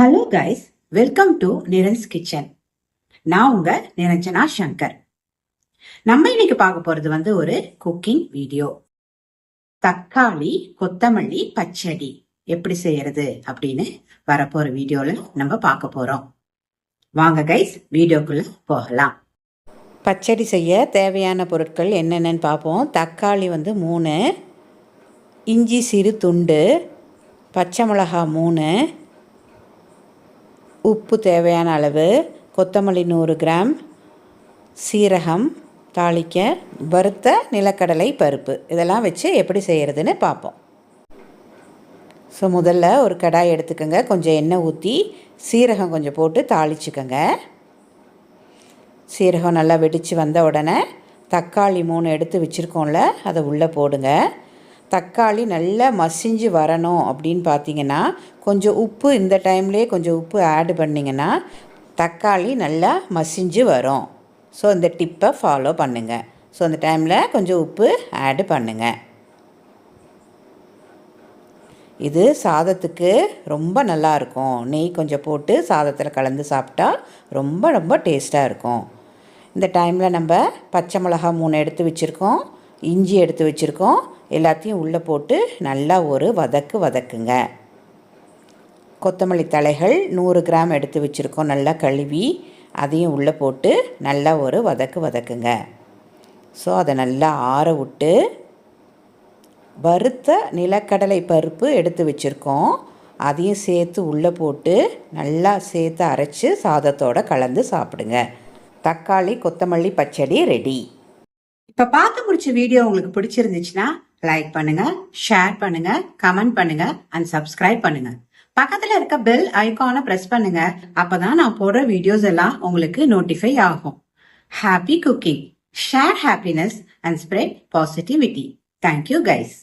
Hello guys welcome to Niran's kitchen நான் உங்க நிரஞ்சனா சங்கர். நம்ம இன்னைக்கு பார்க்க போறது வந்து ஒரு குக்கிங் வீடியோ தக்காளி கொத்தமல்லி பச்சடி எப்படி செய்யறது அப்படின்னு வரப்போற வீடியோல நம்ம பார்க்க போறோம். வாங்க கைஸ் வீடியோக்குள்ள போகலாம். பச்சடி செய்ய தேவையான பொருட்கள் என்னென்னு பார்ப்போம். தக்காளி வந்து மூணு இஞ்சி சிறு துண்டு பச்சை மிளகா மூணு உப்பு தேவையான அளவு கொத்தமல்லி நூறு கிராம் சீரகம் தாளிக்க வறுத்த நிலக்கடலை பருப்பு. இதெல்லாம் வச்சு எப்படி செய்கிறதுன்னு பார்ப்போம் ஸோ முதல்ல ஒரு கடாய் எடுத்துக்கோங்க. கொஞ்சம் எண்ணெய் ஊற்றி சீரகம் கொஞ்சம் போட்டு தாளிச்சுக்கோங்க. சீரகம் நல்லா வெடித்து வந்த உடனே தக்காளி மூணு எடுத்து வச்சுருக்கோம்ல அதை உள்ளே போடுங்க. தக்காளி நல்லா மசிஞ்சு வரணும் அப்படின்னு பார்த்தீங்கன்னா கொஞ்சம் உப்பு இந்த டைம்லேயே கொஞ்சம் உப்பு ஆட் பண்ணிங்கன்னா தக்காளி நல்லா மசிஞ்சு வரும். ஸோ இந்த டிப்பை ஃபாலோ பண்ணுங்கள் ஸோ அந்த டைமில் கொஞ்சம் உப்பு ஆட் பண்ணுங்கள் இது சாதத்துக்கு ரொம்ப நல்லாயிருக்கும் நெய் கொஞ்சம் போட்டு சாதத்தில் கலந்து சாப்பிட்டா ரொம்ப ரொம்ப டேஸ்ட்டாக இருக்கும். இந்த டைமில் நம்ம பச்சை மிளகா மூணு எடுத்து வச்சுருக்கோம். இஞ்சி எடுத்து வச்சுருக்கோம். எல்லாத்தையும் உள்ளே போட்டு நல்லா ஒரு வதக்கு வதக்குங்க. கொத்தமல்லி தலைகள் நூறு கிராம் எடுத்து வச்சுருக்கோம். நல்லா கழுவி அதையும் உள்ளே போட்டு நல்லா ஒரு வதக்கு வதக்குங்க. ஸோ அதை நல்லா ஆற விட்டு வறுத்த நிலக்கடலை பருப்பு எடுத்து வச்சுருக்கோம். அதையும் சேர்த்து உள்ளே போட்டு நல்லா சேர்த்து அரைச்சி சாதத்தோடு கலந்து சாப்பிடுங்க. தக்காளி கொத்தமல்லி பச்சடி ரெடி. இப்ப பார்த்து முடிச்ச வீடியோ உங்களுக்கு பிடிச்சிருந்துச்சுன்னா லைக் பண்ணுங்க ஷேர் பண்ணுங்க கமெண்ட் பண்ணுங்க அண்ட் சப்ஸ்கிரைப் பண்ணுங்க. பக்கத்துல இருக்க பெல் ஐகானை பிரஸ் பண்ணுங்க. அப்பதான் நான் போடுற வீடியோஸ் எல்லாம் உங்களுக்கு நோட்டிஃபை ஆகும். Happy cooking share happiness and spread positivity thank you guys